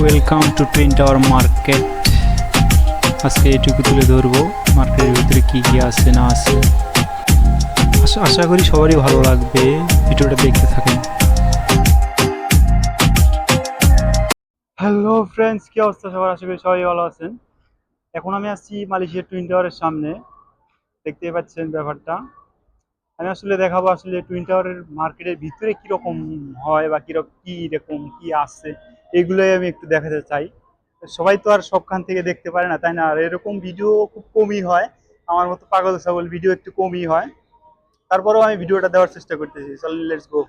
Welcome to twin tower market আজকে এটুকু তুলে ধরবো মার্কেটের ভিতরে কি কি আছে, না আছে। আশা- করি সবারই ভালো লাগবে ভিডিওটা দেখতে থাকেন। হ্যালো ফ্রেন্ডস কি অবস্থা সবার? আশা করি সবাই ভালো আছেন। এখন আমি আসছি মালয়েশিয়ার টুইন টাওয়ারের সামনে। দেখতেই পাচ্ছেন ব্যাপারটা। আমি আসলে দেখাবো আসলে টুইন টাওয়ারের মার্কেটের ভিতরে কীরকম হয় বা কীরকম কি রকম, কি আছে। এগুলোই আমি একটু দেখাতে চাই। সবাই তো আর সবখান থেকে দেখতে পারে না, তাই না? আর এরকম ভিডিও খুব কমই হয়। আমার মতো পাগল ছাগল ভিডিও একটু কমই হয়। তারপরেও আমি ভিডিওটা দেওয়ার চেষ্টা করতেছি। চল লেটস গো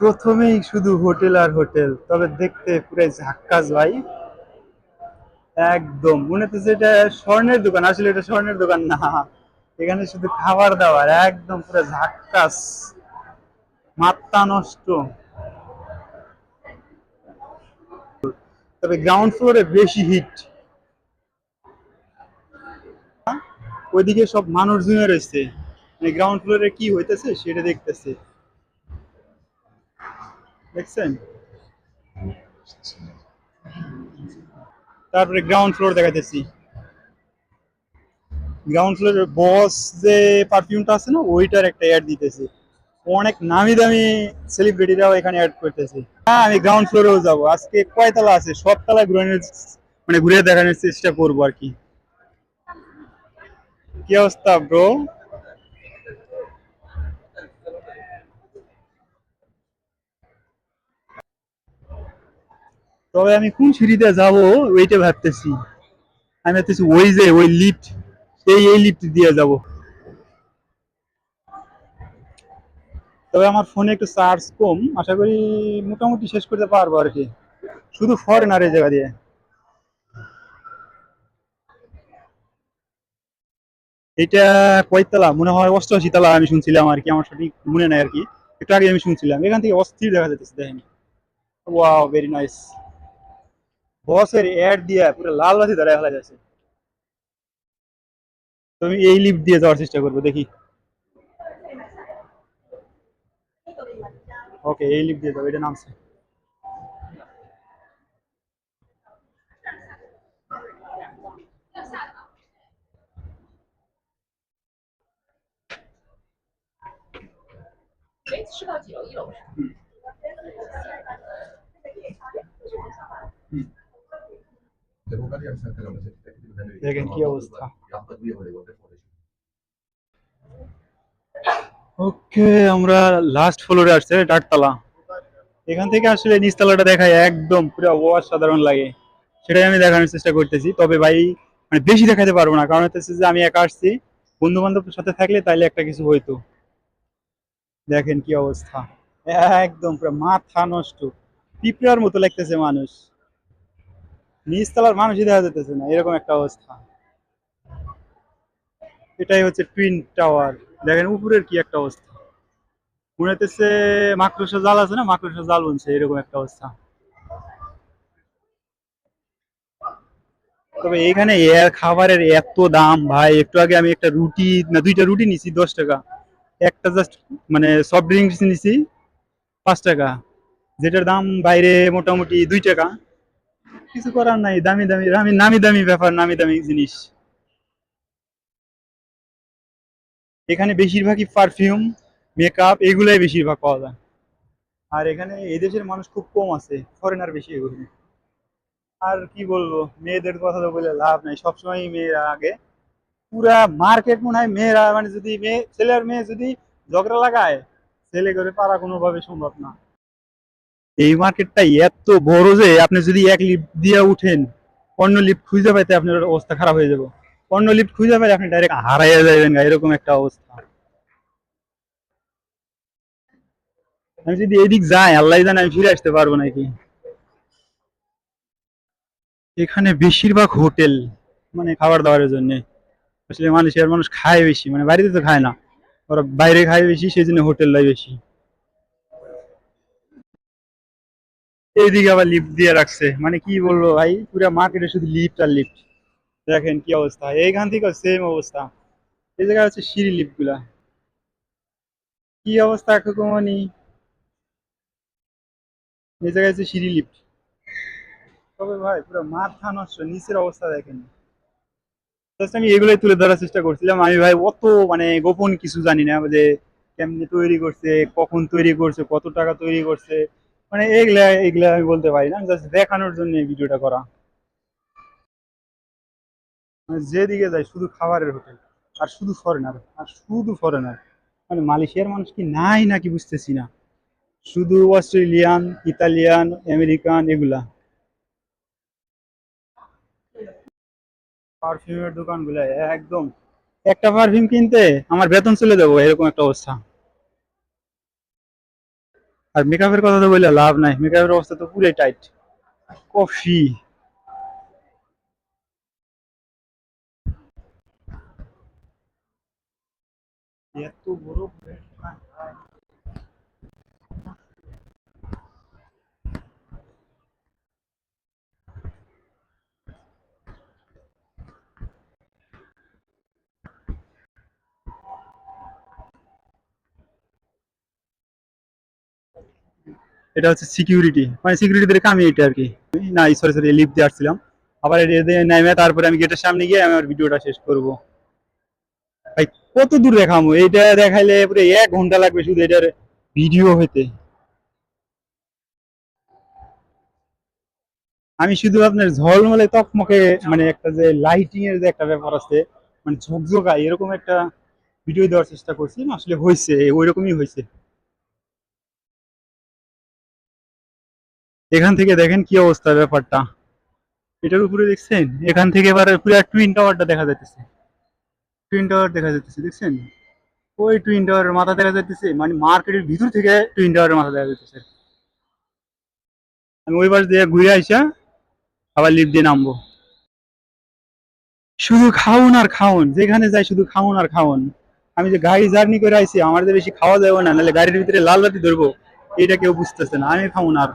প্রথমেই শুধু হোটেল আর হোটেল, তবে দেখতে পুরো ঝাক্কাস ভাই। একদম। মনে হচ্ছে এটা স্বর্ণের দোকান। আসলে এটা স্বর্ণের দোকান না। এখানে শুধু খাবার দাবার। একদম পুরো ঝাক্কাস। মাত্রা নষ্ট। তবে গ্রাউন্ড ফ্লোরে বেশি হিট ওইদিকে সব মানুষ জমে রয়েছে গ্রাউন্ড ফ্লোরে কি হইতেছে সেটা দেখতেছে। দেখছেন? তারপরে গ্রাউন্ড ফ্লোর দেখাতেছি গ্রাউন্ড ফ্লোরের বস যে পারফিউমটা আছে না, ওইটার একটা অ্যাড দিতেছে। অনেক নামি দামি সেলিব্রিটিরাও এখানে অ্যাড করতেছে। হ্যাঁ আমি গ্রাউন্ড ফ্লোরেও যাব। আজকে কয় তলা আছে? সব তলা ঘুরে মানে ঘুরে দেখানোর চেষ্টা করব আর কি। কি অবস্থা ব্রো তবে আমি কোন সিঁড়িতে যাব ওইটা ভাবতেছি। আমি ভাবতেছি ওই যে, ওই লিফট এই এই লিফট দিয়ে যাব। তবে আমার ফোনে একটু চার্জ কম। আশা করি মোটামুটি শেষ করতে পারব আর কি। শুধু ফরেনার এই জায়গা দিয়ে। এটা কয়তলা? মনে হয় অষ্টআশি তলা আমি শুনছিলাম আর কি, আমার সঠিক মনে নাই আর কি। একটু আগে আমি শুনছিলাম। এখান থেকে অস্থির দেখা যাচ্ছে দেখেন। ওয়াও ভেরি নাইস বসের অ্যাড দিয়ে পুরো লাল বাতি ধরে ফেলা যাচ্ছে তো আমি এই লিফট দিয়ে যাওয়ার চেষ্টা করব, দেখি। ওকে এই লিপ দিয়ে দাও এটা নামছে। কি অবস্থা। ওকে, আমরা লাস্ট ফ্লোরে আসছে, ডাকতলা। এখান থেকে আসলে নিচতলাটা দেখায় একদম পুরো অসাধারণ লাগে। সেটাই আমি দেখানোর চেষ্টা করতেছি। তবে ভাই মানে বেশি দেখাতে পারব না, কারণ হচ্ছে যে আমি একা আসছি। বন্ধু বান্ধবের সাথে থাকলে তাইলে একটা কিছু হইতো। দেখেন কি অবস্থা। একদম পুরো মাথা নষ্ট। পিঁপড়ার মতো লাগতেছে মানুষ। নিচতলার মানুষই দেখা যেতেছে না, এরকম একটা অবস্থা। এটাই হচ্ছে টুইন টাওয়ার দেখেন উপরের কি একটা অবস্থা। মনে হচ্ছে মাকড়সা জাল আছে না, মাকড়সা জাল বলছে এরকম একটা অবস্থা। তবে এখানে এর খাবারের এত দাম, ভাই, একটু আগে আমি একটা রুটি, না, দুইটা রুটি নিছি, দশ টাকা। একটা জাস্ট মানে সফট ড্রিঙ্কস নিছি, পাঁচ টাকা। যেটার দাম বাইরে মোটামুটি দুই টাকা। কিছু করার নাই দামি দামি, নামি দামি ব্যাপার, নামি দামি জিনিস। এখানে বেশিরভাগই পারফিউম মেকআপ এগুলাই বেশিরভাগ পাওয়া যায়। আর এখানে এই দেশের মানুষ খুব কম আছে ফরেনার বেশি এগুলো আর কি বলব, মেয়েদের কথা তো বলে লাভ নাই সবসময় মেয়েরা আগে। পুরা মার্কেট মনে হয় মেয়েরা মানে যদি মেয়ে, ছেলে আর মেয়ে যদি ঝগড়া লাগায়, ছেলে করে পারা কোনোভাবে সম্ভব না। এই মার্কেটটা এত বড় যে, আপনি যদি এক লিফট দিয়ে উঠেন, অন্য লিফট খুঁজে পাইতে আপনার অবস্থা খারাপ হয়ে যাবে। অন্য লিফট খুঁজে পাইলে আপনি ডাইরেক্ট হারাইয়া যাবেন এরকম একটা অবস্থা। আমি যদি এদিক যাই আল্লাহ জানে আমি ফিরে আসতে পারব নাকি। এখানে বেশিরভাগ হোটেল মানে খাবার দাবারের জন্য। আসলে মালয়েশিয়ার মানুষ খায় বেশি মানে বাড়িতে তো খায় না। ওরা বাইরে খায় বেশি সেই জন্য হোটেলটাই বেশি। এইদিকে আবার লিফট দিয়ে রাখছে। মানে কি বলব ভাই, পুরো মার্কেটে শুধু লিফট আর লিফট দেখেন কি অবস্থা। এইখান থেকে সেম অবস্থা। এই জায়গায় হচ্ছে সিঁড়ি লিফটগুলা কি অবস্থা কাকুমনি এই জায়গায় আছে সিঁড়ি লিফট তবে ভাই, পুরো মাথা নষ্ট, নিচের অবস্থা দেখেন। আমি এগুলোই তুলে ধরার চেষ্টা করছিলাম। আমি ভাই, অত মানে গোপন কিছু জানি না যে কেমনে তৈরি করছে, কখন তৈরি করছে, কত টাকা তৈরি করছে। মানে এগুলা এগুলা আমি বলতে পারি না। জাস্ট দেখানোর জন্য এই ভিডিওটা করা। যেদিকে যাই শুধু খাবারের হোটেল। আর শুধু ফরেনার আর শুধু ফরেনার মানে মালয়েশিয়ার মানুষ কি নাই নাকি বুঝতেছি না। শুধু অস্ট্রেলিয়ান, ইতালিয়ান, আমেরিকান, এগুলা। পারফিউমের দোকানগুলো একদম। একটা পারফিউম কিনতে আমার বেতন চলে যাব, এরকম একটা অবস্থা। আর মেকআপের কথা তো বললে লাভ নাই। মেকআপের অবস্থা তো পুরাই টাইট কফি। এত বড় plate, ভাই, ভাই। এটা হচ্ছে সিকিউরিটি মানে সিকিউরিটিদের কামি এটা আর কি। না সরি সরি লিফট দিয়ে আসছিলাম। আবার এটা দিয়ে নেমে তারপরে আমি গেটের সামনে গিয়ে আমি আমার ভিডিওটা শেষ করব। ভাই কত দূর দেখামো? এইটা দেখাইলে পুরো এক ঘণ্টা লাগবে শুধু এটার ভিডিও হইতে। আমি শুধু আপনার ঝলমলে তকমকে মানে একটা যে লাইটিং এর যে একটা ব্যাপার আছে মানে ঝকঝকা এরকম একটা ভিডিও দেওয়ার চেষ্টা করছি আসলে হয়েছে ওই রকমই হয়েছে এখান থেকে দেখেন কি অবস্থা ব্যাপারটা। এটার উপরে দেখছেন? এখান থেকে এবার পুরো টুইন টাওয়ারটা দেখা যাচ্ছে টুইন টাওয়ার দেখা যাচ্ছে দেখছেন? ওই টুইন টাওয়ারের মাথা দেখা যাচ্ছে মানে মার্কেটের ভিতর থেকে টুইন টাওয়ারের মাথা দেখা যাচ্ছে আমি ওই পাশ দিয়ে ঘুরে আইসা আবার লিফট দিয়ে নামবো। শুধু খাওন আর খাওন, যেখানে যাই শুধু খাওন আর খাওন। আমি যে গাড়ি জার্নি করে আইছি, আমার বেশি খাওয়া যাবে না, নাহলে গাড়ির ভিতরে লাল বাতি ধরবো, এটা কেউ বুঝতেছে না, আমি খাওন আর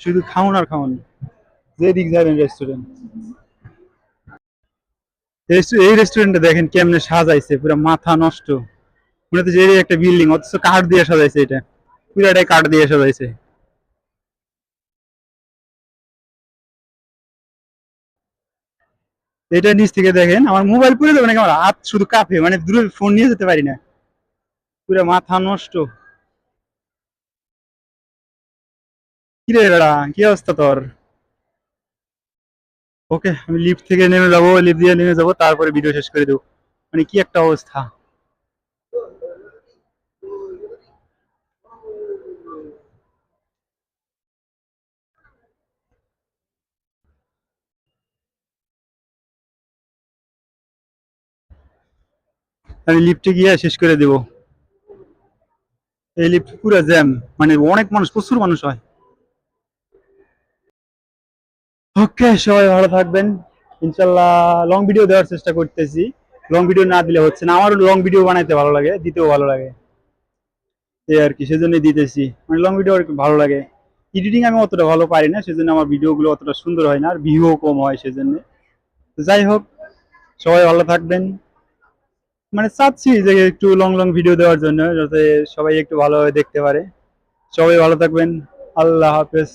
শুধু খাওন আর খাওন। যেদিক যাবেন রেস্টুরেন্ট এই রেস্টুরেন্টে দেখেন কেমনে সাজাইছে, পুরো মাথা নষ্ট। মনে হচ্ছে যে একটা বিল্ডিং অথচ কাঠ দিয়ে সাজাইছে এটা। পুরাটাই কাঠ দিয়ে সাজাইছে। এটা নিচ থেকে দেখেন, আমার মোবাইল পুরে দেবে নাকি আমার হাত শুধু কাঁপে মানে দূরে ফোন নিয়ে যেতে পারি না। পুরো মাথা নষ্ট। কিরে বেড়া, কি অবস্থা তোর? ওকে, আমি লিফট থেকে নেমে যাব লিফট দিয়ে নেমে যাব, তারপরে ভিডিও শেষ করে দেবো। মানে কি একটা অবস্থা? আমি লিফটে গিয়ে শেষ করে দেবো। এই লিফট পুরো জ্যাম মানে অনেক মানুষ, প্রচুর মানুষ হয়। ওকে, সবাই ভালো থাকবেন। ইনশাল্লাহ লং ভিডিও দেওয়ার চেষ্টা করতেছি। লং ভিডিও না দিলে হচ্ছে না। আমারও লং ভিডিও বানাইতে ভালো লাগে, দিতেও ভালো লাগে। এই আর কি, সেজন্যই দিতেছি। মানে লং ভিডিও আর ভালো লাগে। এডিটিং আমি অতটা ভালো পারি না, সেজন্য আমার ভিডিওগুলো অতটা সুন্দর হয় না, আর ভিউও কম হয় সেজন্য। যাই হোক, সবাই ভালো থাকবেন। মানে চাচ্ছি যে একটু লং লং ভিডিও দেওয়ার জন্য, যাতে সবাই একটু ভালোভাবে দেখতে পারে। সবাই ভালো থাকবেন। আল্লাহ হাফেজ।